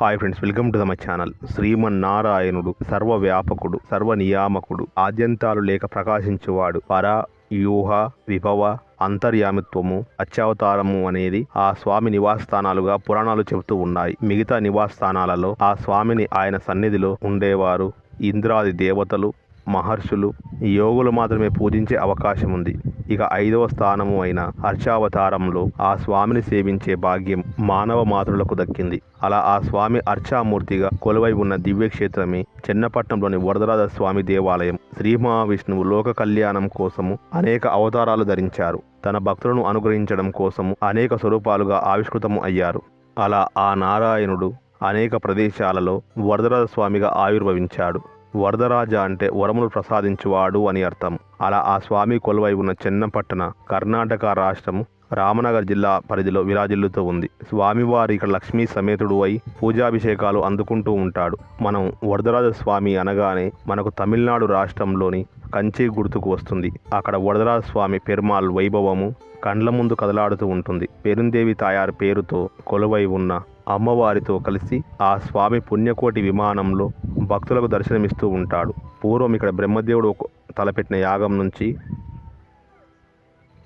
Hi friends welcome to my channel శ్రీమన్నారాయణుడు సర్వవ్యాపకుడు సర్వనియామకుడు ఆద్యంతాలు లేక ప్రకాశించువాడు పర వ్యూహ విభవ అంతర్యామిత్వము అత్యవతారము అనేది ఆ స్వామి నివాస స్థానాలుగా పురాణాలు చెబుతూ ఉన్నాయి. మిగతా నివాస స్థానాలలో ఆ స్వామిని ఆయన సన్నిధిలో ఉండేవారు. ఇంద్రాది దేవతలు మహర్షులు యోగులు మాత్రమే పూజించే అవకాశం ఉంది. ఇక ఐదవ స్థానము అయిన అర్చావతారంలో ఆ స్వామిని సేవించే భాగ్యం మానవ మాతృలకు దక్కింది. అలా ఆ స్వామి అర్చామూర్తిగా కొలువై ఉన్న దివ్యక్షేత్రమే చెన్నపట్నంలోని వరదరాజ స్వామి దేవాలయం. శ్రీ మహావిష్ణువు లోక కళ్యాణం కోసము అనేక అవతారాలు ధరించారు. తన భక్తులను అనుగ్రహించడం కోసము అనేక స్వరూపాలుగా ఆవిష్కృతము అయ్యారు. అలా ఆ నారాయణుడు అనేక ప్రదేశాలలో వరదరాజ స్వామిగా ఆవిర్భవించాడు. వరదరాజ అంటే వరములు ప్రసాదించువాడు అని అర్థం. అలా ఆ స్వామి కొలువై ఉన్న చెన్నపట్టణ కర్ణాటక రాష్ట్రం రామనగర్ జిల్లా పరిధిలో విరాజిల్లుతూ ఉంది. స్వామివారి ఇక్కడ లక్ష్మీ సమేతుడు అయి పూజాభిషేకాలు అందుకుంటూ ఉంటాడు. మనం వరదరాజ స్వామి అనగానే మనకు తమిళనాడు రాష్ట్రంలోని కంచి గుర్తుకు వస్తుంది. అక్కడ వరదరాజ స్వామి పెరుమాల్ వైభవము కండ్ల ముందు కదలాడుతూ ఉంటుంది. పెరుందేవి తాయారు పేరుతో కొలువై ఉన్న అమ్మవారితో కలిసి ఆ స్వామి పుణ్యకోటి విమానంలో భక్తులకు దర్శనమిస్తూ ఉంటాడు. పూర్వం ఇక్కడ బ్రహ్మదేవుడు ఒక- తలపెట్టిన యాగం నుంచి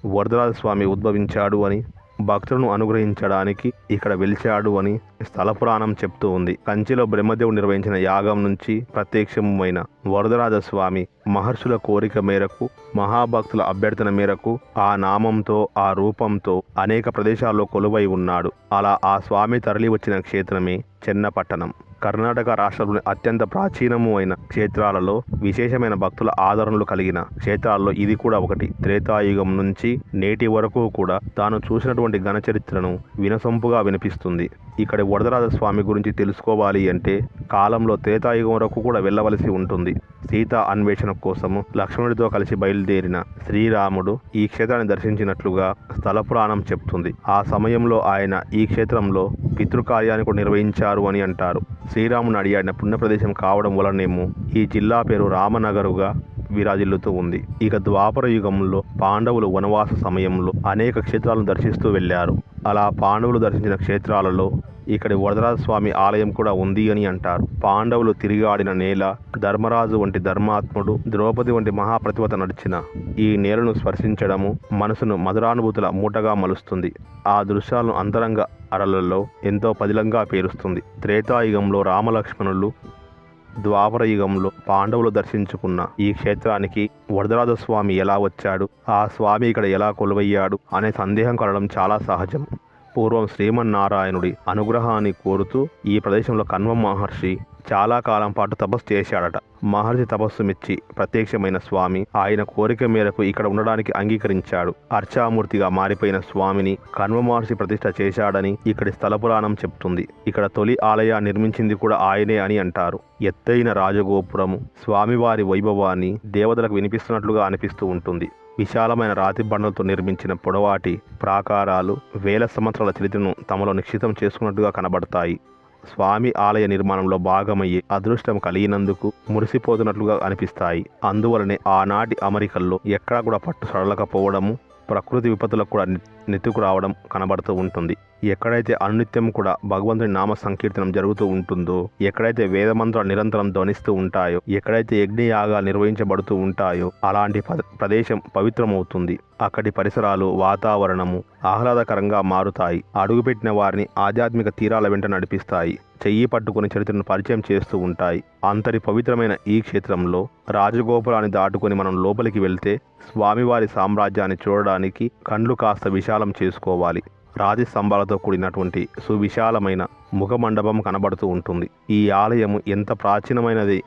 వరదరాజ స్వామి ఉద్భవించాడు అని భక్తులను అనుగ్రహించడానికి ఇక్కడ వెలిచాడు అని స్థల పురాణం చెప్తూ ఉంది. కంచిలో బ్రహ్మదేవుడు నిర్వహించిన యాగం నుంచి ప్రత్యక్షమైన వరదరాజస్వామి మహర్షుల కోరిక మేరకు మహాభక్తుల అభ్యర్థన మేరకు ఆ నామంతో ఆ రూపంతో అనేక ప్రదేశాల్లో కొలువై ఉన్నాడు. అలా ఆ స్వామి తరలి వచ్చిన క్షేత్రమే చెన్నపట్టణం. కర్ణాటక రాష్ట్రంలోని అత్యంత ప్రాచీనము అయిన క్షేత్రాలలో విశేషమైన భక్తుల ఆదరణలు కలిగిన క్షేత్రాల్లో ఇది కూడా ఒకటి. త్రేతాయుగం నుంచి నేటి వరకు కూడా తాను చూసినటువంటి ఘనచరిత్రను వినసొంపుగా వినిపిస్తుంది. ఇక్కడ వరదరాజ స్వామి గురించి తెలుసుకోవాలి అంటే కాలంలో త్రేతాయుగం వరకు కూడా వెళ్ళవలసి ఉంటుంది. సీత అన్వేషణ కోసము లక్ష్మణుడితో కలిసి బయలుదేరిన శ్రీరాముడు ఈ క్షేత్రాన్ని దర్శించినట్లుగా స్థల పురాణం చెప్తుంది. ఆ సమయంలో ఆయన ఈ క్షేత్రంలో పితృకార్యాన్ని కూడా నిర్వహించారు అని అంటారు. శ్రీరాముని అడిగాడిన పుణ్యప్రదేశం కావడం వలనేమో ఈ జిల్లా పేరు రామనగరుగా విరాజిల్లుతూ ఉంది. ఇక ద్వాపర యుగంలో పాండవులు వనవాస సమయంలో అనేక క్షేత్రాలను దర్శిస్తూ వెళ్ళారు. అలా పాండవులు దర్శించిన క్షేత్రాలలో ఇక్కడి వరదరాజ స్వామి ఆలయం కూడా ఉంది అని అంటారు. పాండవులు తిరిగాడిన నేల ధర్మరాజు వంటి ధర్మాత్ముడు ద్రౌపది వంటి మహాప్రతిభత నడిచిన ఈ నేలను స్పర్శించడము మనసును మధురానుభూతుల మూటగా మలుస్తుంది. ఆ దృశ్యాలను అంతరంగ అరలలో ఎంతో పదిలంగా పేరుస్తుంది. త్రేతాయుగంలో రామలక్ష్మణులు ద్వాపరయుగంలో పాండవులు దర్శించుకున్న ఈ క్షేత్రానికి వరదరాజ స్వామి ఎలా వచ్చాడు? ఆ స్వామి ఇక్కడ ఎలా కొలువయ్యాడు? అనే సందేహం కలగడం చాలా సహజం. పూర్వం శ్రీమన్నారాయణుడి అనుగ్రహాన్ని కోరుతూ ఈ ప్రదేశంలో కన్వ మహర్షి చాలా కాలం పాటు తపస్సు చేశాడట. మహర్షి తపస్సు మెచ్చి ప్రత్యక్షమైన స్వామి ఆయన కోరిక మేరకు ఇక్కడ ఉండడానికి అంగీకరించాడు. అర్చామూర్తిగా మారిపోయిన స్వామిని కన్వ మహర్షి ప్రతిష్ఠ చేశాడని ఇక్కడి స్థల పురాణం చెప్తుంది. ఇక్కడ తొలి ఆలయ నిర్మించింది కూడా ఆయనే అని అంటారు. ఎత్తైన రాజగోపురము స్వామివారి వైభవాన్ని దేవతలకు వినిపిస్తున్నట్లుగా అనిపిస్తూ ఉంటుంది. విశాలమైన రాతి బండలతో నిర్మించిన పొడవాటి ప్రాకారాలు వేల సంవత్సరాల చరిత్రను తమలో నిక్షితం చేసుకున్నట్టుగా కనబడతాయి. స్వామి ఆలయ నిర్మాణంలో భాగమయ్యే అదృష్టం కలిగినందుకు మురిసిపోతున్నట్లుగా అనిపిస్తాయి. అందువలనే ఆనాటి అమెరికల్లో ఎక్కడా కూడా పట్టు సడలకపోవడము ప్రకృతి విపత్తులకు కూడా నెత్తుకు రావడం కనబడుతూ ఉంటుంది. ఎక్కడైతే అనునిత్యం కూడా భగవంతుని నామ సంకీర్తనం జరుగుతూ ఉంటుందో ఎక్కడైతే వేదమంత్రాలు నిరంతరం ధ్వనిస్తూ ఉంటాయో ఎక్కడైతే యజ్ఞయాగాలు నిర్వహించబడుతూ ఉంటాయో అలాంటి ప్రదేశం పవిత్రమవుతుంది. అక్కడి పరిసరాలు వాతావరణము ఆహ్లాదకరంగా మారుతాయి. అడుగుపెట్టిన వారిని ఆధ్యాత్మిక తీరాల వెంట నడిపిస్తాయి. చెయ్యి పట్టుకుని చరిత్రను పరిచయం చేస్తూ ఉంటాయి. అంతటి పవిత్రమైన ఈ క్షేత్రంలో రాజగోపురాన్ని దాటుకొని మనం లోపలికి వెళ్తే స్వామివారి సామ్రాజ్యాన్ని చూడడానికి కండ్లు కాస్త విశాల చేసుకోవాలి. రాతి స్తంభాలతో కూడినటువంటి సువిశాలమైన ముఖమండపం కనబడుతూ ఉంటుంది. ఈ ఆలయం ఎంత ప్రాచీనమైనది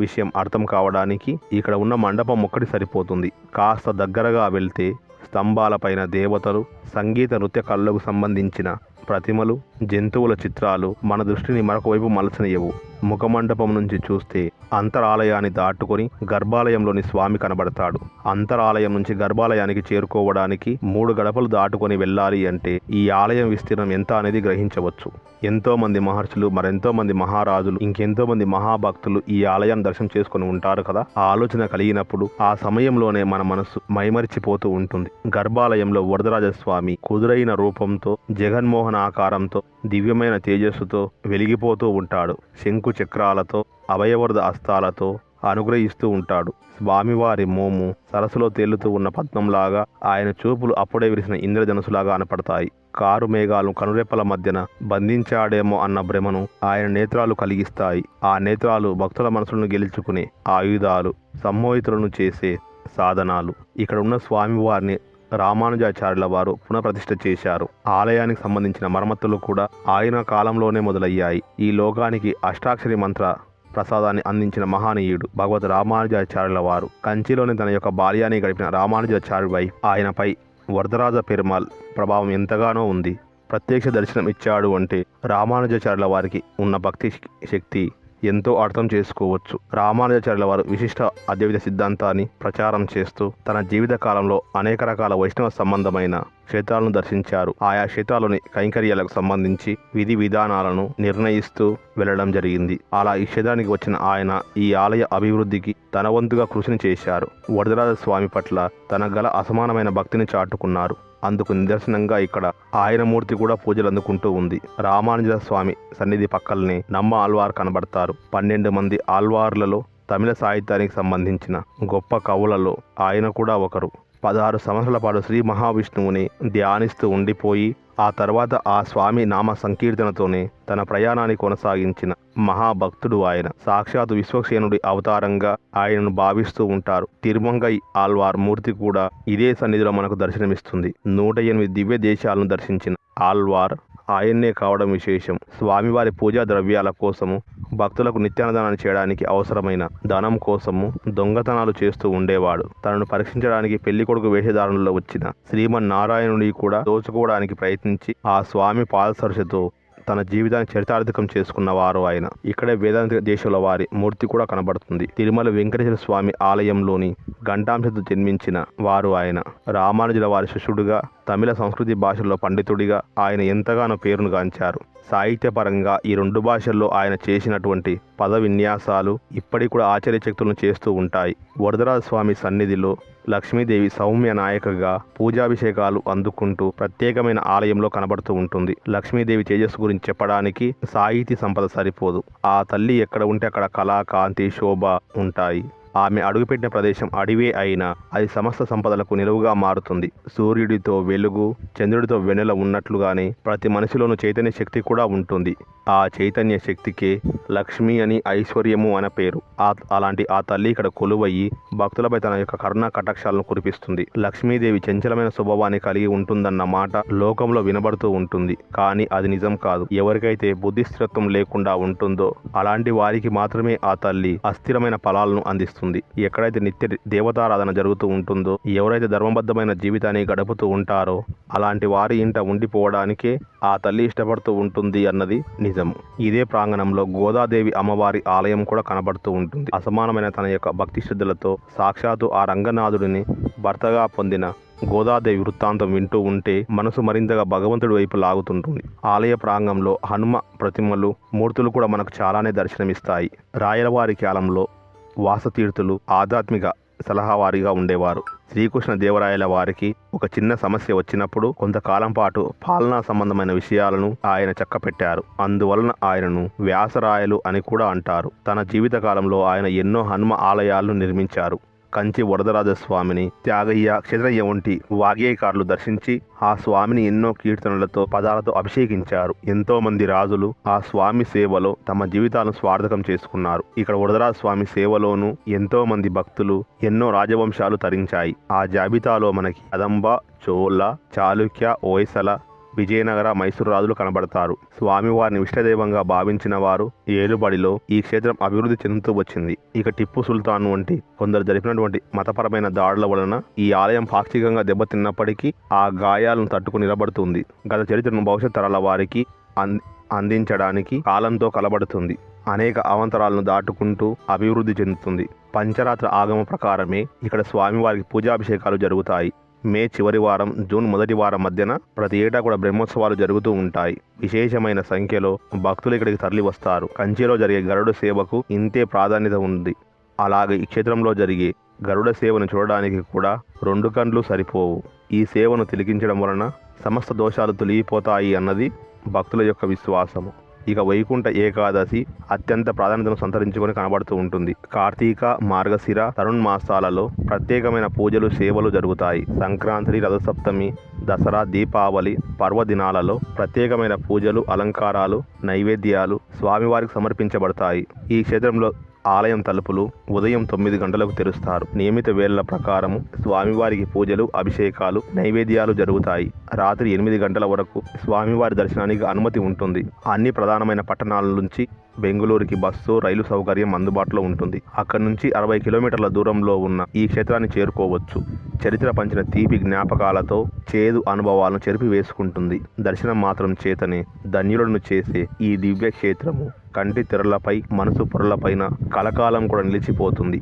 విషయం అర్థం కావడానికి ఇక్కడ ఉన్న మండపం ఒక్కటి సరిపోతుంది. కాస్త దగ్గరగా వెళ్తే స్తంభాలపైన దేవతలు సంగీత నృత్య కళలకు సంబంధించిన ప్రతిమలు జంతువుల చిత్రాలు మన దృష్టిని మరొకవైపు మలచనియవు. ముఖమండపం నుంచి చూస్తే అంతరాలయాన్ని దాటుకొని గర్భాలయంలోని స్వామి కనబడతాడు. అంతరాలయం నుంచి గర్భాలయానికి చేరుకోవడానికి మూడు గడపలు దాటుకొని వెళ్ళాలి అంటే ఈ ఆలయం విస్తీర్ణం ఎంత అనేది గ్రహించవచ్చు. ఎంతోమంది మహర్షులు మరెంతో మంది మహారాజులు ఇంకెంతో మంది మహాభక్తులు ఈ ఆలయాన్ని దర్శనం చేసుకుని ఉంటారు కదా? ఆ ఆలోచన కలిగినప్పుడు ఆ సమయంలోనే మన మనసు మైమరిచిపోతూ ఉంటుంది. గర్భాలయంలో వరదరాజస్వామి కుదురైన రూపంతో జగన్మోహన ఆకారంతో దివ్యమైన తేజస్సుతో వెలిగిపోతూ ఉంటాడు. శంకు చక్రాలతో అభయవరద అస్తాలతో అనుగ్రహిస్తూ ఉంటాడు. స్వామివారి మోము సరస్సులో తేలుతూ ఉన్న పద్మంలాగా ఆయన చూపులు అప్పుడే విరిసిన ఇంద్రధనుసులాగా అనపడతాయి. కారు మేఘాలు కనురెప్పల మధ్యన బంధించాడేమో అన్న భ్రమను ఆయన నేత్రాలు కలిగిస్తాయి. ఆ నేత్రాలు భక్తుల మనసులను గెలుచుకునే ఆయుధాలు సమ్మోహితులను చేసే సాధనాలు. ఇక్కడ ఉన్న స్వామివారిని రామానుజాచార్యుల వారు పునఃప్రతిష్ఠ చేశారు. ఆలయానికి సంబంధించిన మరమ్మతులు కూడా ఆయన కాలంలోనే మొదలయ్యాయి. ఈ లోకానికి అష్టాక్షరి మంత్ర ప్రసాదాన్ని అందించిన మహానీయుడు భగవత్ రామానుజాచార్యుల వారు. కంచిలోని తన యొక్క బాల్యాన్ని గడిపిన రామానుజాచార్యుపై ఆయనపై వరదరాజ పెరుమాల్ ప్రభావం ఎంతగానో ఉంది. ప్రత్యక్ష దర్శనం ఇచ్చాడు అంటే రామానుజాచార్యుల వారికి ఉన్న భక్తి శక్తి ఎంతో అర్థం చేసుకోవచ్చు. రామానుజాచార్యుల వారు విశిష్ట అద్వైత సిద్ధాంతాన్ని ప్రచారం చేస్తూ తన జీవిత కాలంలో అనేక రకాల వైష్ణవ సంబంధమైన క్షేత్రాలను దర్శించారు. ఆయా క్షేత్రాల్లోని కైంకర్యాలకు సంబంధించి విధి విధానాలను నిర్ణయిస్తూ వెళ్ళడం జరిగింది. అలా ఈ క్షేత్రానికి వచ్చిన ఆయన ఈ ఆలయ అభివృద్ధికి తన వంతుగా కృషిని చేశారు. వరదరాజ స్వామి పట్ల తన గల అసమానమైన భక్తిని చాటుకున్నారు. అందుకు నిదర్శనంగా ఇక్కడ ఆయన మూర్తి కూడా పూజలు అందుకుంటూ ఉంది. రామానుజ స్వామి సన్నిధి పక్కలనే నమ్మ ఆల్వార్ కనబడతారు. పన్నెండు మంది ఆల్వార్లలో తమిళ సాహిత్యానికి సంబంధించిన గొప్ప కవులలో ఆయన కూడా ఒకరు. పదహారు సంవత్సరాల పాటు శ్రీ మహావిష్ణువుని ధ్యానిస్తూ ఉండిపోయి ఆ తర్వాత ఆ స్వామి నామ సంకీర్తనతోనే తన ప్రయాణాన్ని కొనసాగించిన మహాభక్తుడు ఆయన. సాక్షాత్ విశ్వక్సేనుడి అవతారంగా ఆయనను భావిస్తూ ఉంటారు. తిరుమంగై ఆల్వార్ మూర్తి కూడా ఇదే సన్నిధిలో మనకు దర్శనమిస్తుంది. నూట ఎనిమిది దివ్య దేశాలను దర్శించిన ఆల్వార్ ఆయన్నే కావడం విశేషం. స్వామివారి పూజా ద్రవ్యాల కోసము భక్తులకు నిత్యాన్నదానం చేయడానికి అవసరమైన ధనం కోసము దొంగతనాలు చేస్తూ ఉండేవాడు. తనను పరీక్షించడానికి పెళ్ళి కొడుకు వేషధారణలో వచ్చిన శ్రీమన్నారాయణుడి కూడా దోచుకోవడానికి ప్రయత్నించి ఆ స్వామి పాదసరసతో తన జీవితాన్ని చరితార్థకం చేసుకున్న వారు ఆయన. ఇక్కడే వేదాంత దేశంలో వారి మూర్తి కూడా కనబడుతుంది. తిరుమల వెంకటేశ్వర స్వామి ఆలయంలోని ఘంటాంశతో జన్మించిన వారు ఆయన. రామానుజుల వారి శిష్యుడుగా తమిళ సంస్కృతి భాషల్లో పండితుడిగా ఆయన ఎంతగానో పేరును గాంచారు. సాహిత్యపరంగా ఈ రెండు భాషల్లో ఆయన చేసినటువంటి పద విన్యాసాలు ఇప్పటికి కూడా ఆశ్చర్యచక్తులను చేస్తూ ఉంటాయి. వరదరాజ స్వామి సన్నిధిలో లక్ష్మీదేవి సౌమ్య నాయకగా పూజాభిషేకాలు అందుకుంటూ ప్రత్యేకమైన ఆలయంలో కనబడుతూ ఉంటుంది. లక్ష్మీదేవి తేజస్సు గురించి చెప్పడానికి సాహితీ సంపద సరిపోదు. ఆ తల్లి ఎక్కడ ఉంటే అక్కడ కళ కాంతి శోభ ఉంటాయి. ఆమె అడుగుపెట్టిన ప్రదేశం అడివే అయినా అది సమస్త సంపదలకు నిలువుగా మారుతుంది. సూర్యుడితో వెలుగు చంద్రుడితో వెన్నెల ఉన్నట్లుగానే ప్రతి మనిషిలోనూ చైతన్య శక్తి కూడా ఉంటుంది. ఆ చైతన్య శక్తికే లక్ష్మి అని ఐశ్వర్యము అనే పేరు. ఆ అలాంటి ఆ తల్లి ఇక్కడ కొలువయ్యి భక్తులపై తన యొక్క కరుణా కటాక్షాలను కురిపిస్తుంది. లక్ష్మీదేవి చంచలమైన స్వభావాన్ని కలిగి ఉంటుందన్న మాట లోకంలో వినబడుతూ ఉంటుంది. కానీ అది నిజం కాదు. ఎవరికైతే బుద్ధిస్థిరత్వం లేకుండా ఉంటుందో అలాంటి వారికి మాత్రమే ఆ తల్లి అస్థిరమైన ఫలాలను అందిస్తుంది. ఎక్కడైతే నిత్య దేవతారాధన జరుగుతూ ఉంటుందో ఎవరైతే ధర్మబద్ధమైన జీవితాన్ని గడుపుతూ ఉంటారో అలాంటి వారి ఇంట ఉండిపోవడానికే ఆ తల్లి ఇష్టపడుతూ ఉంటుంది అన్నది నిజం ఇదే ప్రాంగణంలో గోదాదేవి అమ్మవారి ఆలయం కూడా కనబడుతూ ఉంటుంది. అసమానమైన తన యొక్క భక్తి శ్రద్ధలతో సాక్షాత్తు ఆ రంగనాథుడిని భర్తగా పొందిన గోదాదేవి వృత్తాంతం వింటూ ఉంటే మనసు మరింతగా భగవంతుడి వైపు లాగుతుంటుంది. ఆలయ ప్రాంగంలో హనుమ ప్రతిమలు మూర్తులు కూడా మనకు చాలానే దర్శనమిస్తాయి. రాయలవారి కాలంలో వాసతీర్థులు ఆధ్యాత్మిక సలహావారిగా ఉండేవారు. శ్రీకృష్ణ దేవరాయల వారికి ఒక చిన్న సమస్య వచ్చినప్పుడు కొంతకాలం పాటు పాలనా సంబంధమైన విషయాలను ఆయన చక్కపెట్టారు. అందువలన ఆయనను వ్యాసరాయలు అని కూడా అంటారు. తన జీవితకాలంలో ఆయన ఎన్నో హనుమ ఆలయాలను నిర్మించారు. కంచి వరదరాజ స్వామిని త్యాగయ్య క్షత్రయ్య వంటి వాగ్గేయకారులు దర్శించి ఆ స్వామిని ఎన్నో కీర్తనలతో పదాలతో అభిషేకించారు. ఎంతో మంది రాజులు ఆ స్వామి సేవలో తమ జీవితాలను స్వార్థకం చేసుకున్నారు. ఇక్కడ వరదరాజ స్వామి సేవలోనూ ఎంతో మంది భక్తులు ఎన్నో రాజవంశాలు తరించాయి. ఆ జాబితాలో మనకి కదంబ చోళ చాళుక్య ఓయసల విజయనగర మైసూరు రాజులు కనబడతారు. స్వామివారిని ఇష్టదైవంగా భావించిన వారు ఏలుబడిలో ఈ క్షేత్రం అభివృద్ధి చెందుతూ వచ్చింది. ఇక టిప్పు సుల్తాన్ వంటి కొందరు జరిపినటువంటి మతపరమైన దాడుల వలన ఈ ఆలయం పాక్షికంగా దెబ్బతిన్నప్పటికీ ఆ గాయాలను తట్టుకుని నిలబడుతుంది. గత చరిత్రను భవిష్యత్ తరాల వారికి అం- అందించడానికి కాలంతో కలబడుతుంది. అనేక అవంతరాలను దాటుకుంటూ అభివృద్ధి చెందుతుంది. పంచరాత్ర ఆగమ ప్రకారమే ఇక్కడ స్వామివారికి పూజాభిషేకాలు జరుగుతాయి. మే చివరి వారం జూన్ మొదటి వారం మధ్యన ప్రతి ఏటా కూడా బ్రహ్మోత్సవాలు జరుగుతూ ఉంటాయి. విశేషమైన సంఖ్యలో భక్తులు ఇక్కడికి తరలి వస్తారు. కంచిలో జరిగే గరుడ సేవకు ఇంతే ప్రాధాన్యత ఉంది. అలాగే ఈ క్షేత్రంలో జరిగే గరుడ సేవను చూడడానికి కూడా రెండు కండ్లు సరిపోవు. ఈ సేవను తిలికించడం వలన సమస్త దోషాలు తొలగిపోతాయి అన్నది భక్తుల యొక్క విశ్వాసము. ఇక వైకుంఠ ఏకాదశి అత్యంత ప్రాధాన్యతను సంతరించుకొని కనబడుతూ ఉంటుంది. కార్తీక మార్గశిర తరుణ్ మాసాలలో ప్రత్యేకమైన పూజలు సేవలు జరుగుతాయి. సంక్రాంతి రథసప్తమి దసరా దీపావళి పర్వదినాలలో ప్రత్యేకమైన పూజలు అలంకారాలు నైవేద్యాలు స్వామివారికి సమర్పించబడతాయి. ఈ క్షేత్రంలో ఆలయం తలుపులు ఉదయం తొమ్మిది గంటలకు తెరుస్తారు. నియమిత వేళల ప్రకారము స్వామివారికి పూజలు అభిషేకాలు నైవేద్యాలు జరుగుతాయి. రాత్రి ఎనిమిది గంటల వరకు స్వామివారి దర్శనానికి అనుమతి ఉంటుంది. అన్ని ప్రధానమైన పట్టణాల నుంచి బెంగళూరుకి బస్సు రైలు సౌకర్యం అందుబాటులో ఉంటుంది. అక్కడి నుంచి అరవై కిలోమీటర్ల దూరంలో ఉన్న ఈ క్షేత్రాన్ని చేరుకోవచ్చు. చరిత్ర పంచిన తీపి జ్ఞాపకాలతో చేదు అనుభవాలను చెరిపి వేసుకుంటుంది దర్శనం మాత్రం చేతనే ధన్యులను చేసే ఈ దివ్య క్షేత్రము కంటి తెరలపై మనసు పొరలపైన కలకాలం కూడా నిలిచిపోతుంది.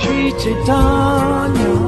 Sri